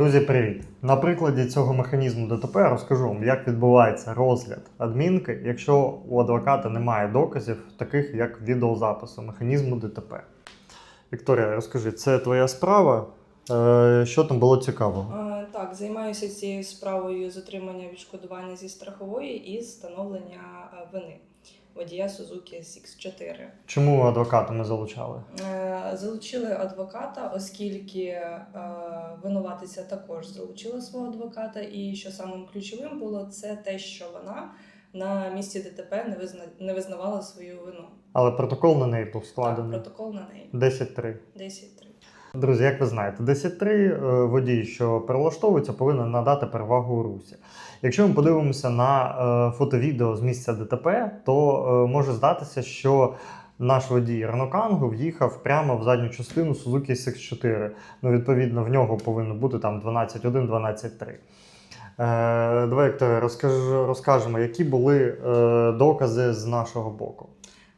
Друзі, привіт! На прикладі цього механізму ДТП розкажу вам, як відбувається розгляд адмінки, якщо у адвоката немає доказів, таких як відеозапису механізму ДТП. Вікторія, розкажи, це твоя справа. Е, Що там було цікавого? Е, Так, займаюся цією справою з отримання відшкодування зі страхової і встановлення е, вини водія Suzuki SX4. Чому адвоката ми залучали? Е, Залучили адвоката, оскільки е, винуватиця також залучила свого адвоката. І що самим ключовим було, це те, що вона на місці ДТП не визна... не визнавала свою вину. Але протокол на неї був Так, складений протокол на неї 10-3. 10-3. Друзі, як ви знаєте, 10.3 е, водій, що перелаштовується, повинен надати перевагу русі. Якщо ми подивимося на е, фото-відео з місця ДТП, то е, може здатися, що наш водій Renault в'їхав прямо в задню частину Suzuki SX4. Ну, відповідно, в нього повинно бути там 12.1, 12.3. Е, давай, Вікторія, розкажемо, які були докази з нашого боку.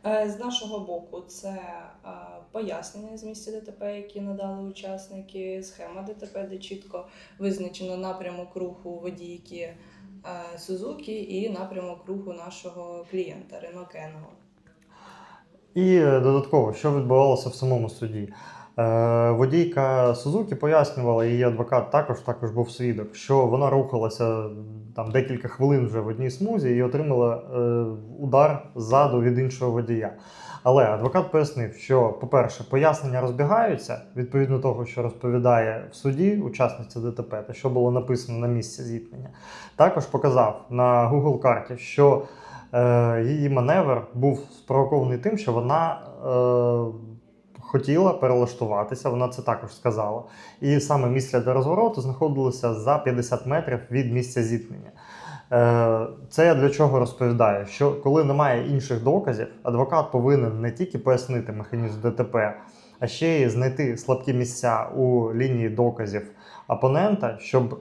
Е, З нашого боку, це е, пояснення з місця ДТП, які надали учасники, схема ДТП, де чітко визначено напрямок руху водійки е, Сузуки і напрямок руху нашого клієнта Рено Кенго. І е, додатково, що відбувалося в самому суді. Е, водійка Сузуки пояснювала, її адвокат також також був свідок, що вона рухалася там декілька хвилин вже в одній смузі і отримала е, удар ззаду від іншого водія. Але адвокат пояснив, що, по-перше, пояснення розбігаються відповідно того, що розповідає в суді учасниця ДТП, та що було написано на місці зіткнення. Також показав на Google карті, що її маневр був спровокований тим, що вона е, хотіла перелаштуватися, вона це також сказала. І саме місце для розвороту знаходилося за 50 метрів від місця зіткнення. Е, Це я для чого розповідаю? Що коли немає інших доказів, адвокат повинен не тільки пояснити механізм ДТП, а ще й знайти слабкі місця у лінії доказів опонента, щоб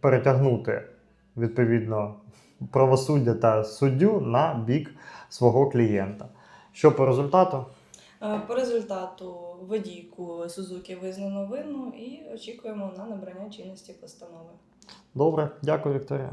перетягнути відповідно правосуддя та суддю на бік свого клієнта. Що по результату? Е, По результату водійку Сузуки визнано винну і очікуємо на набрання чинності постанови. Добре, дякую, Вікторія.